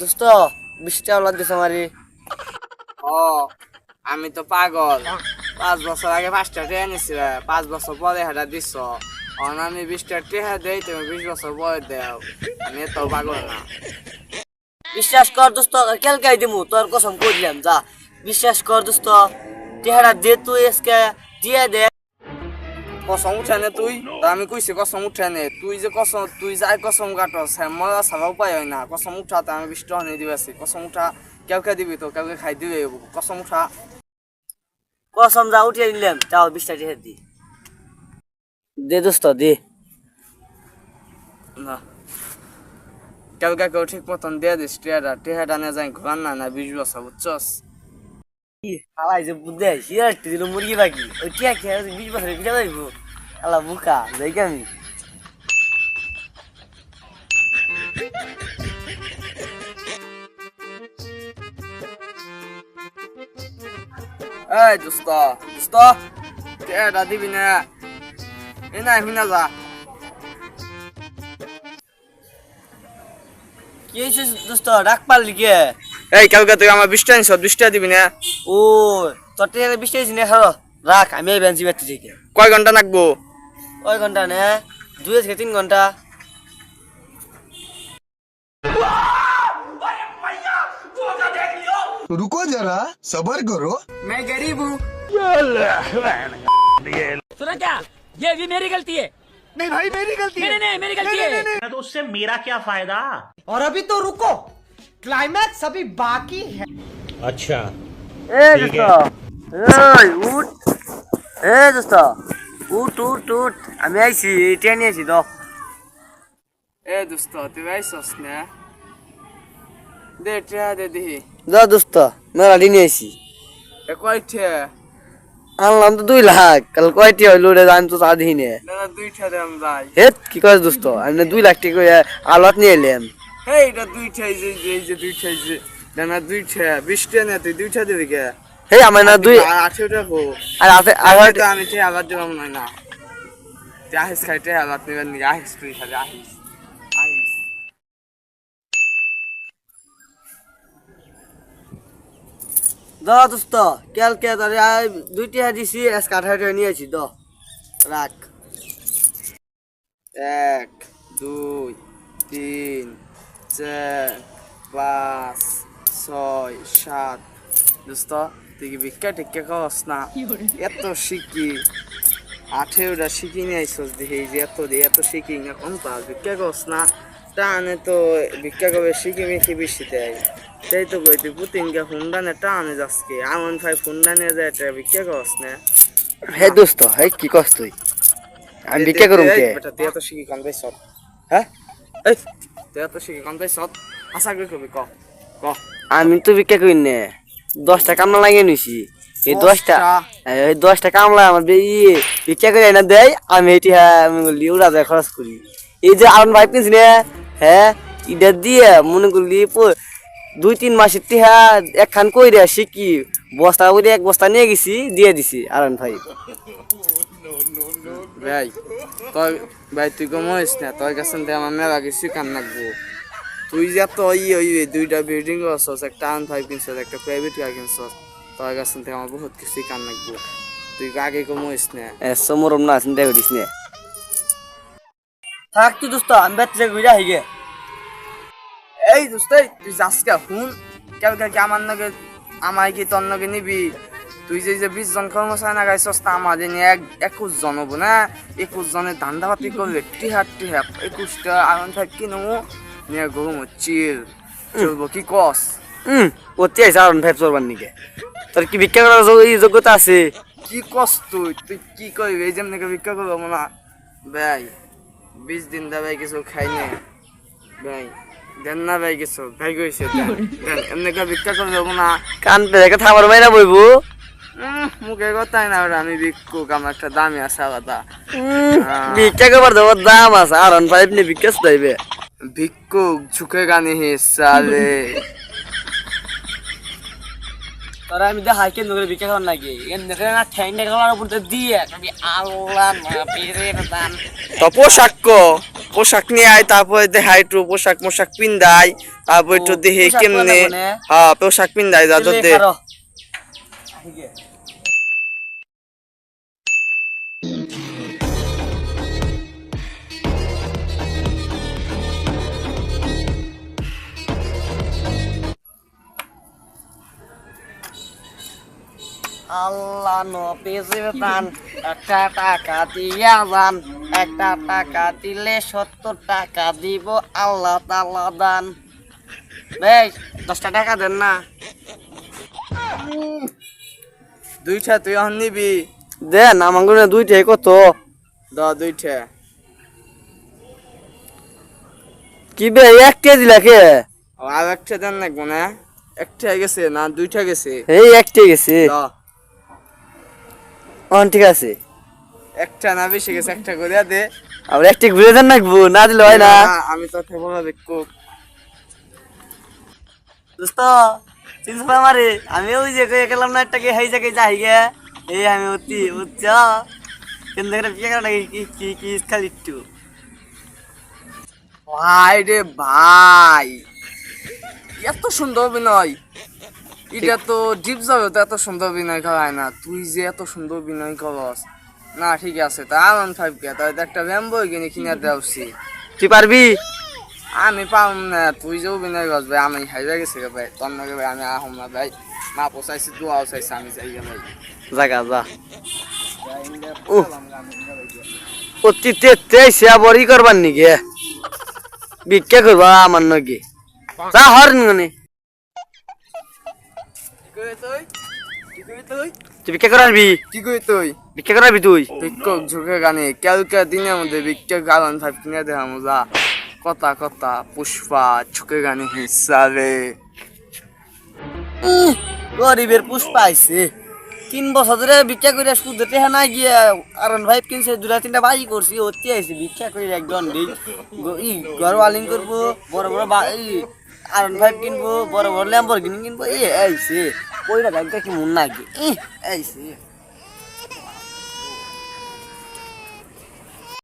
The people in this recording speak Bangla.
দোস্ত বৃষ্টি আওলাদ দিছে মারি ও আমি তো পাগল। পাঁচ বছর আগে পাঁচটা ট্রেন নিছিল পাঁচ বছর পরে হেটা দিছ। অন আমি বিশটা টেহা দেই তুমি বিশ বছর পরে দেও। আমি তো পাগল না। বিশ্বাস কর দোস্ত কেলকাই দিমু তোর কসম কইলাম যা। বিশ্বাস কর দোস্ত টেহারা দে তুই এসকে দিয়ে দে। কসম উঠে নে তুই? তা আমি কইছি কসম উঠে নে তুই যে কসম তুই যাই কসম কাটস হ্যাঁ মজা ছাড়া উপায় হয় না। কসম উঠাতে আমি বিশ টাকা নিয়ে দিবাছি। কসম উঠা কেউকে দিবি তো? কেউকে খাই দিবে কসম উঠা। কসম যা উঠিয়ে নিলাম তাও বিশটা টেহার দি। দে দোস্ত দে। না। কেউকে কেউ ঠিক মতন দিয়ে দিস টেহাটা টেহাটা নিয়ে যাই ঘোরান না না বিশ বছর বুঝছস? হালাই যে বুদ্ধে হিয়ার দিল মুরগি বাকি। ওই টিয়া খেয়ে বিশ বছরে বিটা যাইব আলা বুকা কি আমি। এই দোস্ত দোস্ত টেহাটা দিবি না? এ নাই হুনা যা। কি হয়েছে দোস্ত, ডাক পারলি কে? এই কালকে তুই আমার বিশটা নিছ বিশটা দিবি না ও তোর টেহারে বিশটা হয়েছি না হারো রাখ আমি এই বেঞ্চি বেড়তে থেকে কয় ঘন্টা লাগবো কয় ঘন্টা নে দুই থেকে তিন ঘন্টা रुको जरा सबर करो मैं गरीब हूँ सुना क्या ये भी मेरी गलती है नहीं भाई मेरी गलती नहीं, नहीं नहीं मेरी गलती है तो उससे मेरा क्या फायदा और अभी तो रुको क्लाइमैक्स अभी बाकी है अच्छा এ দোস্ত এই উঠ এ দোস্ত উঠ উঠ উঠ আমি আইছি ট্রেনে আইছি তো এ দোস্ত তুই আইসস না দে টেহা দে দিহি যা দোস্ত মেলা দিনে আইছি এ কয় ঠে আনলাম তো দুই লাখ কাল কয়টি হইলো রে আমি তো তা দিনে না দুই ঠে দেম যাই হেট কি কয় দোস্ত আমি না দুই লাখ টাকা আলত নিয়ে এলাম হেই এটা দুই এই যে এই যে দুই ঠে এই যে না না দুই ঠে বিশ না তুই দুই ঠে দিবি কে? হে আমার না দুই আঠেরো টাকা হো আর আর আবার তো আমি ঠে আবার দেবাম না না। তুই আহিস খাই ঠে আবার নি আহিস তুই খালি আহিস। আহিস। দ দোস্ত কেল কে তারে দুইটি দিছি এস কাঠাটা নিয়ে আছি দ। রাখ। এক দুই তিন পাঁচ ছয় সাত দোস্ত তুই কি ভিক্ষা টিক্ষা খাওয়াস না? এত শিখি আঠেরোটা শিখি নিয়ে আইসস দেখি যে এত দিয়ে এত শিখি না কোন পাস ভিক্ষা খাওয়াস না? টানে তো ভিক্ষা করবে শিখি মেখে বেশি দেয় তাই তো কই তুই পুতিনকে ফুন্ডানে টানে যাচ্ছে আমন ভাই ফুন্ডানে যায় এটা ভিক্ষা খাওয়াস না। হে দোস্ত হে কি কস তুই? আমি বিক্রি করুম কে? বেটা তুই এত শিখি কান সব হ্যাঁ? এই। তুই এত শিখি আশা করি কবি ক ক। আমি তো বিক্রি করি না। দশটা কামলা লাগিয়ে নিছি। এই দশটা এই দশটা কামলা আমার ইয়ে বিক্রি করে না দেয় আমি এটি হ্যাঁ আমি বলি উড়া যায় খরচ করি। এই যে আরন ভাই কিনছি না হ্যাঁ এটা দিয়ে মনে করলি দুই তিন মাসের টিহা একখান কই রে শিখি বস্তা করে এক বস্তা নিয়ে গেছি দিয়ে দিছি আরন ভাই। ভাই তুই ভাই তুই কমাইস না? তোর কাছে আমার মেলা কিছু কান লাগবো। তুই যে এত ই ওই দুইটা বিল্ডিং করছস একটা আন ফাইভ কিনছস একটা প্রাইভেট কার কিনছস তোর কাছে থেকে আমার বহুত কিছু কান লাগবো। তুই আগে কমাইস না? এ সমরম না চিন্তা করিস না। থাক তুই দোস্ত আমি বেতলে ঘুরে আহি গে। এই দোস্ত তুই যাস কে শুন। কালকে কি আমার নাকি আমায় কি তোর নাকি নিবি? তুই যে যে বিশ জন কর্মচারী না গাইছস তা আমাদের নিয়ে এক একুশ জন হব না? একুশ জনের ধান্দা পাতি করবে টিহাট টিহাপ একুশটা আয়ন ফাইভ কিনবো নিয়ে গরু চিল চলবো কি কস? হুম ওতে আইসা আরন ভাই চলবার নিকে। তোর কি ভিক্ষা করার যোগ্যতা আছে? কি কস তুই? তুই কি করবি? এই যেমন ভিক্ষা করব না ভাই বিশ দিন দা ভাই কিছু খাই নে। ভাই দেন না ভাই কিছু। ভাই কইছে দেন এমনি ভিক্ষা করে না কান পেরে থামার বাইরা বইবো। উম, মুখে কথাই না আমি ভিক্ষুক আমার একটা দামি আছে কথা ভিক্ষা করবার দাম আছে আরন ভাই আপনি ভিক্ষা চাইবে। ভিক্ষুক ঝুঁকে গানে হে সালে। তোরা আমি দেখাই কেন করে ভিক্ষা খাওয়ার নাকি এখানে দেখে না ঠ্যাং ঠ্যাং উপর দিয়ে আল্লাহ পোশাক নিয়ে আয় তারপরে দেখাই একটু পোশাক মোশাক পিন্দাই তারপর একটু পোশাক কেমনে? হ্যাঁ পোশাক পিন্দাই দে। আল্লাহ নপিসে প্রাণ একটা টাকা দিয়া যান একটা টাকা দিলে সত্তর টাকা দিব আল্লাহ তাল্লা দান। বেশ দশটা টাকা দেন না। দুইটা তুই এখন নিবি। দেন আমার দুইটাই কত? দ দুইটা। কি বে এক কেজি লাগে আর একটা দেন লাগবো না। একটা গেছে না দুইটা গেছে। এই একটাই গেছে। দ। অন ঠিক আছে। একটা না বেশি গেছে একটা করে দে। আবার একটি ঘুরে দেন নাকবো না দিলে হয় না। আমি তো বলা দেখব দোস্ত চিনছ আমারে? আমি ওই যে কই গেলাম না একটা কে হাই জায়গায় যাই গে। এই আমি উঠি উচ্চ কিন্তু এখানে বিয়ে করা নাকি? কি কি কি খালি একটু। ভাই রে ভাই এত সুন্দর অভিনয়। এটা তো ডিপ যাবে তো এত সুন্দর অভিনয় করা হয় না। তুই যে এত সুন্দর অভিনয় করস। না ঠিক আছে তা আমার ফাইভ কে তাই একটা ব্যাম্বো কিনে কিনে দেওয়া উচিত। তুই পারবি? আমি পাম না তুই যে অভিনয় করস ভাই আমি হাইবে গেছি ভাই তোর নাকি ভাই আমি আহম না ভাই। মা পোসাইছি দোয়াও চাইছি আমি যাই গে ভাই। জাগা যা। উহ। অতি তেতে সে বড়ি করবার নাকি ভিক্ষা করবা আমার নাকি যা হর নি তুই? ভিক্ষা করাবি কি কই তুই? ভিক্ষা করাবি তুই? ভিক্ষক ঝুঁকে গানে? দিনের মধ্যে ভিক্ষক গালন ফাইভ কিনে মজা। কথা কথা পুষ্পা ঝুঁকে গানে হিসাবে গরিবের পুষ্পা আইছে। তিন বছর ধরে ভিক্ষা করে সুদ টেহা না গিয়া আরন ভাই কিনছে দুটা তিনটা বাই করছি হচ্ছে আইছে। ভিক্ষা করে একজন ই ঘর ওয়ালিং করব বড় বড় আরন ফাইভ কিনবো, বড় বড় ল্যাম্বর কিনবো, এই আইছে কইরা ব্যাংকটা কি মন নাকি? আইছে